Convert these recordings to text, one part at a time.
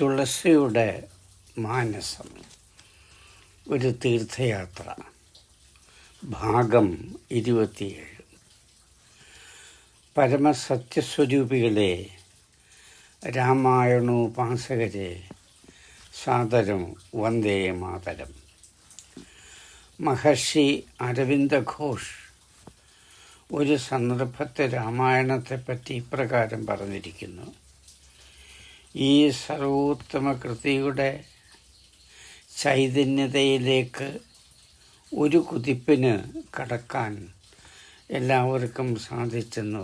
തുളസിയുടെ മാനസം ഒരു തീർത്ഥയാത്ര. ഭാഗം ഇരുപത്തിയേഴ്. പരമസത്യസ്വരൂപികളെ രാമായണോപാസകരെ സാദരം വന്ദേ മാതരം. മഹർഷി അരവിന്ദ ഘോഷ് ഒരു സന്ദർഭത്തെ രാമായണത്തെപ്പറ്റി ഇപ്രകാരം പറഞ്ഞിരിക്കുന്നു. ഈ സർവോത്തമ കൃതിയുടെ ചൈതന്യതയിലേക്ക് ഒരു കുതിപ്പിന് കടക്കാൻ എല്ലാവർക്കും സാധിച്ചെന്ന്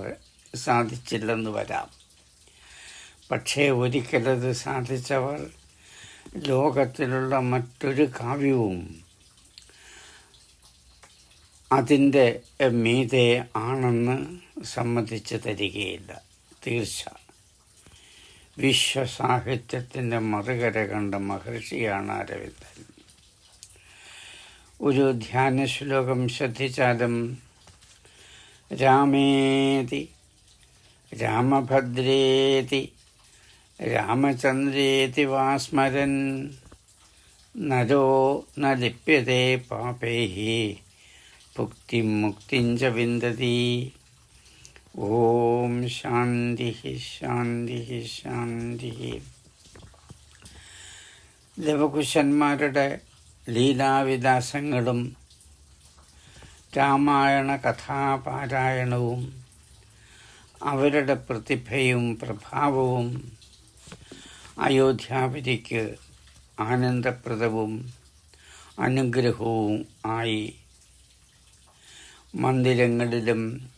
സാധിച്ചില്ലെന്ന് വരാം. പക്ഷേ ഒരിക്കലത് സാധിച്ചവർ ലോകത്തിലുള്ള മറ്റൊരു കാവ്യവും അതിന്റെ മീതെ ആണെന്ന് സമ്മതിച്ച് തരികയില്ല. തീർച്ച വിശ്വസാഹിത്യത്തിന്റെ മറുകര കണ്ട മഹർഷിയാണ് അരവിന്ദൻ. ഒരു ധ്യാന ശ്ലോകം ശ്രദ്ധിച്ചാലും രാമേതി രാമഭദ്രേതി രാമചന്ദ്രേതി വാസ്മരൻ നരോ ന ലിപ്യതേ പാപൈ ഭുക്തിം മുക്തിം ച ഓം ശാന്തി ശാന്തി ശാന്തി. ലവകുശന്മാരുടെ ലീലാവിലാസങ്ങളും രാമായണ കഥാപാരായണവും അവരുടെ പ്രതിഭയും പ്രഭാവവും അയോധ്യാപതിക്ക് ആനന്ദപ്രദവും അനുഗ്രഹവും ആയി മന്ദിരങ്ങളിലും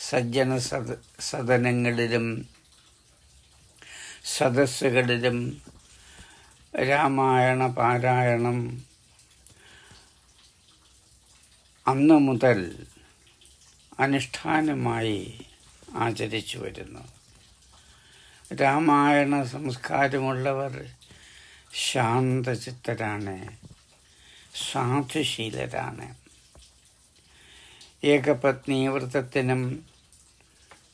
സജ്ജന സദ സദനങ്ങളിലും സദസ്സുകളിലും രാമായണ പാരായണം അന്നു മുതൽ അനുഷ്ഠാനമായി ആചരിച്ചു വരുന്നു. രാമായണ സംസ്കാരമുള്ളവർ ശാന്തചിത്തരാണ് സാധുശീലരാണ് ഏകപത്നി വ്രതത്തിനും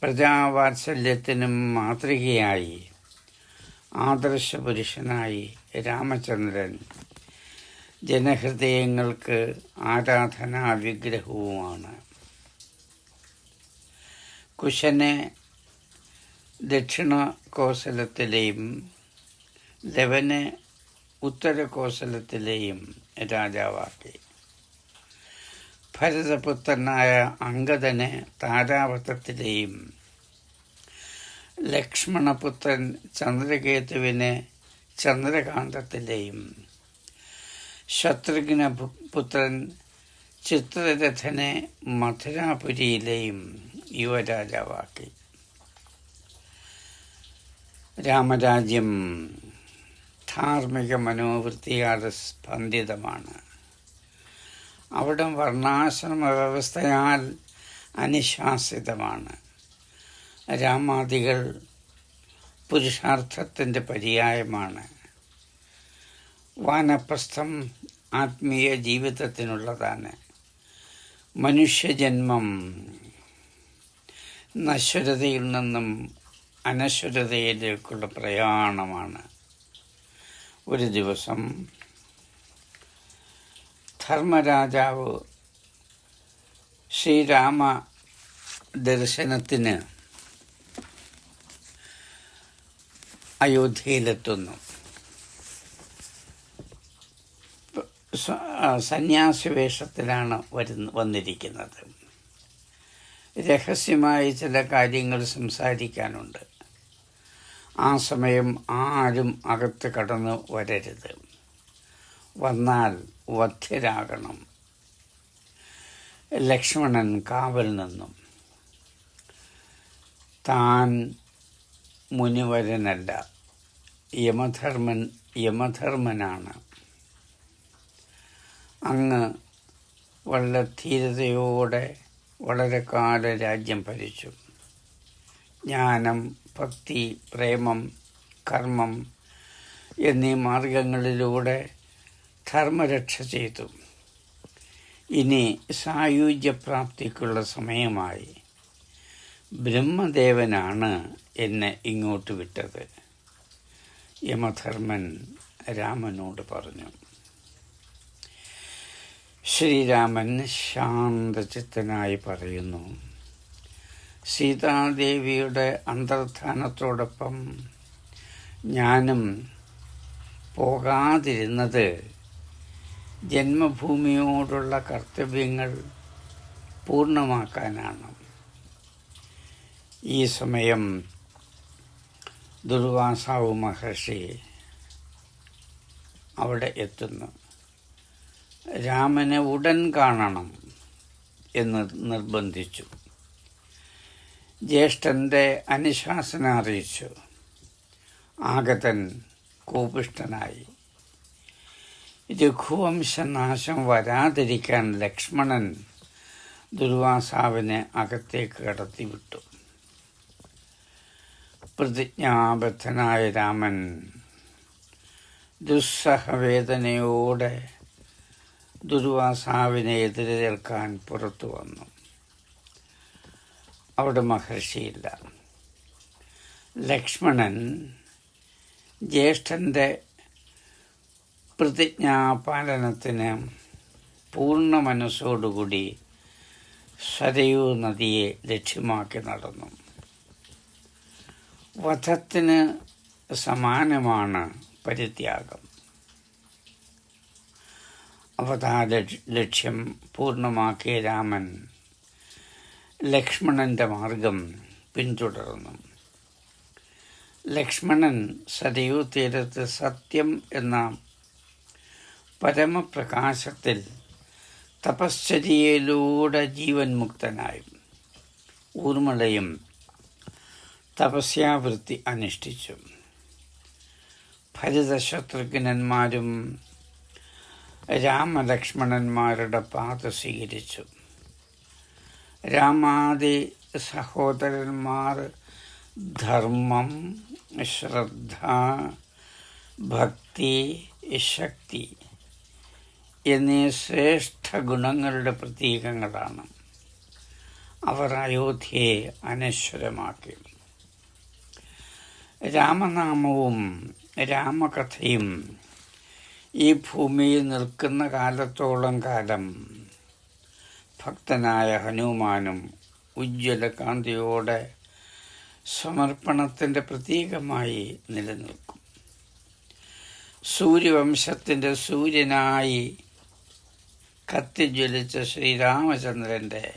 പ്രജാവാത്സല്യത്തിനും മാതൃകയായി ആദർശ പുരുഷനായി രാമചന്ദ്രൻ ജനഹൃദയങ്ങൾക്ക് ആരാധനാ വിഗ്രഹവുമാണ് കുശനെ ദക്ഷിണ കോസലത്തിലെയും ലവനെ ഉത്തര കോസലത്തിലെയും രാജാവാക്കി. ഭരതപുത്രനായ അങ്കദന് താരാവതത്തിലെയും ലക്ഷ്മണപുത്രൻ ചന്ദ്രകേതുവിന് ചന്ദ്രകാന്തത്തിലെയും. ശത്രുഘ്ന പുത്രൻ ചിത്രരഥനെ മഥുരാപുരിയിലെയും യുവരാജാവാക്കി. രാമരാജ്യം ധാർമ്മിക മനോവൃത്തിയാൽ സ്പന്ദിതമാണ്. അവിടെ വർണാശ്രമ വ്യവസ്ഥയാൽ അനുശാസിതമാണ് രാമാദികൾ പുരുഷാർത്ഥത്തിന്റെ പര്യായമാണ്. വാനപ്രസ്ഥം ആത്മീയ ജീവിതത്തിനുള്ളതാണ്. മനുഷ്യജന്മം നശ്വരതയിൽ നിന്നും അനശ്വരതയിലേക്കുള്ള പ്രയാണമാണ്. ഒരു ദിവസം ധർമ്മരാജാവ് ശ്രീരാമ ദർശനത്തിന് അയോധ്യയിലെത്തുന്നു. സന്യാസിവേഷത്തിലാണ് വരുന്ന വന്നിരിക്കുന്നത്. രഹസ്യമായി ചില കാര്യങ്ങൾ സംസാരിക്കാനുണ്ട്. ആ സമയം ആരും അകത്ത് കടന്നു വരരുത്. വന്നാൽ വധ്യരാകണം. ലക്ഷ്മണൻ കാവൽ നിന്നും. താൻ മുനിവരനല്ല യമധർമ്മൻ യമധർമ്മനാണ്. അങ്ങ് വളരെ ധീരതയോടെ വളരെ കാല രാജ്യം ഭരിച്ചു. ജ്ഞാനം ഭക്തി പ്രേമം കർമ്മം എന്നീ മാർഗങ്ങളിലൂടെ ധർമ്മരക്ഷ ചെയ്തു ഇനി സായുജ്യപ്രാപ്തിക്കുള്ള സമയമായി. ബ്രഹ്മദേവനാണ് എന്നെ ഇങ്ങോട്ട് വിട്ടത്. യമധർമ്മൻ രാമനോട് പറഞ്ഞു. ശ്രീരാമൻ ശാന്തചിത്തനായി പറയുന്നു. സീതാദേവിയുടെ അന്തർധാനത്തോടൊപ്പം ഞാനും പോകാതിരുന്നത് ജന്മഭൂമിയോടുള്ള കർത്തവ്യങ്ങൾ പൂർണമാക്കാനാണ്. ഈ സമയം ദുർവാസാവ് മഹർഷി അവിടെ എത്തുന്നു. രാമനെ ഉടൻ കാണണം എന്ന് നിർബന്ധിച്ചു. ജ്യേഷ്ഠന്റെ അനുശാസന അറിയിച്ചു. ആഗതൻ കോപിഷ്ടനായി രഘുവംശനാശം വരാതിരിക്കാൻ ലക്ഷ്മണൻ ദുർവാസാവിനെ അകത്തേക്ക് കടത്തിവിട്ടു. പ്രതിജ്ഞാബദ്ധനായ രാമൻ ദുസ്സഹവേദനയോടെ ദുർവാസാവിനെ എതിരേൽക്കാൻ പുറത്തു വന്നു. അവിടെ മഹർഷിയില്ല. ലക്ഷ്മണൻ ജ്യേഷ്ഠന്റെ പ്രതിജ്ഞാപാലനത്തിന് പൂർണ മനസ്സോടുകൂടി സരയൂ നദിയെ ലക്ഷ്യമാക്കി നടന്നു. വധത്തിന് സമാനമാണ് പരിത്യാഗം. അവതാര ലക്ഷ്യം പൂർണമാക്കിയ രാമൻ ലക്ഷ്മണന്റെ മാർഗം പിന്തുടർന്നു. ലക്ഷ്മണൻ സരയൂ തീരത്ത് സത്യം എന്ന പരമപ്രകാശത്തിൽ തപശ്ചര്യയിലൂടെ ജീവൻ മുക്തനായി. ഊർമിളയും തപസ്യാവൃത്തി അനുഷ്ഠിച്ചു. ഭരതശത്രുഘ്നന്മാരും രാമലക്ഷ്മണന്മാരുടെ പാത സ്വീകരിച്ചു. രാമാദി സഹോദരന്മാർ ധർമ്മം ശ്രദ്ധ ഭക്തി ശക്തി എന്നീ ശ്രേഷ്ഠ ഗുണങ്ങളുടെ പ്രതീകങ്ങളാണ്. അവർ അയോധ്യയെ അനശ്വരമാക്കി. രാമനാമവും രാമകഥയും ഈ ഭൂമിയിൽ നിൽക്കുന്ന കാലത്തോളം കാലം ഭക്തനായ ഹനുമാനും ഉജ്ജ്വല കാന്തിയോടെ സമർപ്പണത്തിന്റെ പ്രതീകമായി നിലനിൽക്കും. സൂര്യവംശത്തിന്റെ സൂര്യനായി കത്തിജ്വലിച്ച ശ്രീരാമചന്ദ്രന്റെ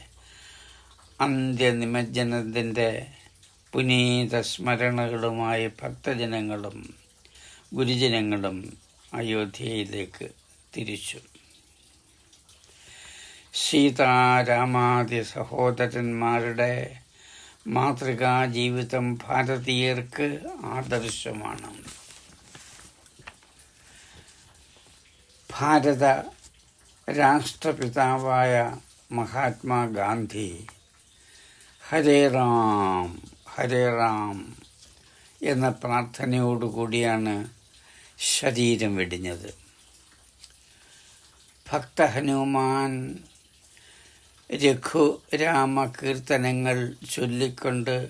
അന്ത്യനിമജ്ജനത്തിന്റെ പുനീത സ്മരണകളുമായി ഭക്തജനങ്ങളും ഗുരുജനങ്ങളും അയോധ്യയിലേക്ക് തിരിച്ചു. സീതാരാമാദി സഹോദരന്മാരുടെ മാതൃകാ ജീവിതം ഭാരതീയർക്ക് ആദർശമാണ്. ഭാരത രാഷ്ട്രപിതാവായ മഹാത്മാഗാന്ധി ഹരേ റാം ഹരേ റാം എന്ന പ്രാർത്ഥനയോടുകൂടിയാണ് ശരീരം വെടിഞ്ഞത്. ഭക്ത ഹനുമാൻ രഘുരാമ കീർത്തനങ്ങൾ ചൊല്ലിക്കൊണ്ട്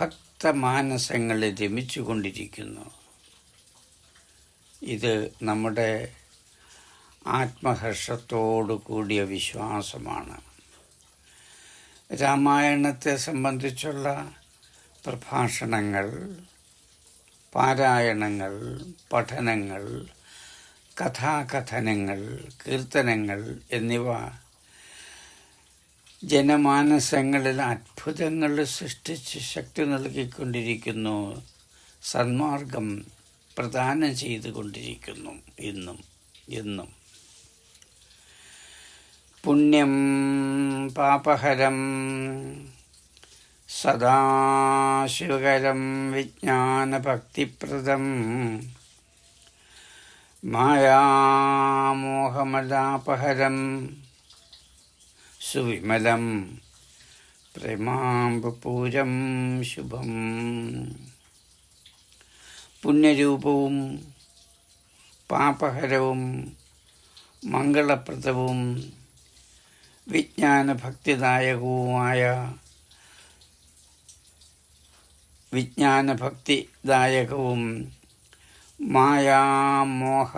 ഭക്തമാനസങ്ങളെ രമിച്ചുകൊണ്ടിരിക്കുന്നു. ഇത് നമ്മുടെ ആത്മഹർഷത്തോടു കൂടിയ വിശ്വാസമാണ്. രാമായണത്തെ സംബന്ധിച്ചുള്ള പ്രഭാഷണങ്ങൾ പാരായണങ്ങൾ പഠനങ്ങൾ കഥാകഥനങ്ങൾ കീർത്തനങ്ങൾ എന്നിവ ജനമാനസങ്ങളിൽ അത്ഭുതങ്ങൾ സൃഷ്ടിച്ച് ശക്തി നൽകിക്കൊണ്ടിരിക്കുന്നു സന്മാർഗം പ്രദാനം ചെയ്തുകൊണ്ടിരിക്കുന്നു ഇന്നും എന്നും. പുണ്യം പാപഹരം സദാശിവകരം വിജ്ഞാനഭക്തിപ്രദം. മായാമോഹമലാപഹരം സുവിമലം പ്രേമാമ്പൂരം ശുഭം. പുണ്യരൂപവും പാപഹരവും മംഗളപ്രദവും വിജ്ഞാനഭക്തിദായകവുമായ വിജ്ഞാനഭക്തിദായകവും മായാമോഹ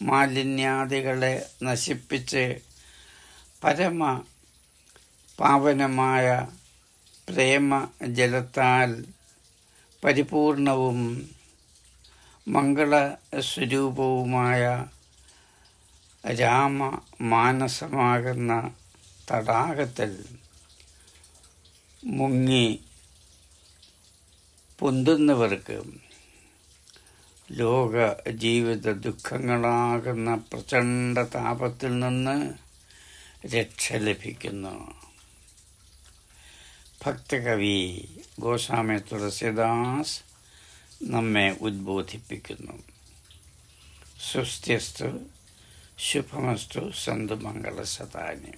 മാലിന്യാദികളെ നശിപ്പിച്ച് പരമ പാവനമായ പ്രേമ ജലത്താൽ പരിപൂർണവും മംഗളസ്വരൂപവുമായ രാമ മാനസമാകുന്ന തടാകത്തിൽ മുങ്ങി പൊന്തുന്നവർക്ക് ലോക ജീവിത ദുഃഖങ്ങളാകുന്ന പ്രചണ്ഡ താപത്തിൽ നിന്ന് രക്ഷ ലഭിക്കുന്നു. ഭക്തകവി ഗോസ്വാമി തുളസിദാസ് നമ്മെ ഉദ്ബോധിപ്പിക്കുന്നു. സ്വസ്ത്യസ്തു ശുഭമസ്തു സന്തു മംഗളസതാനി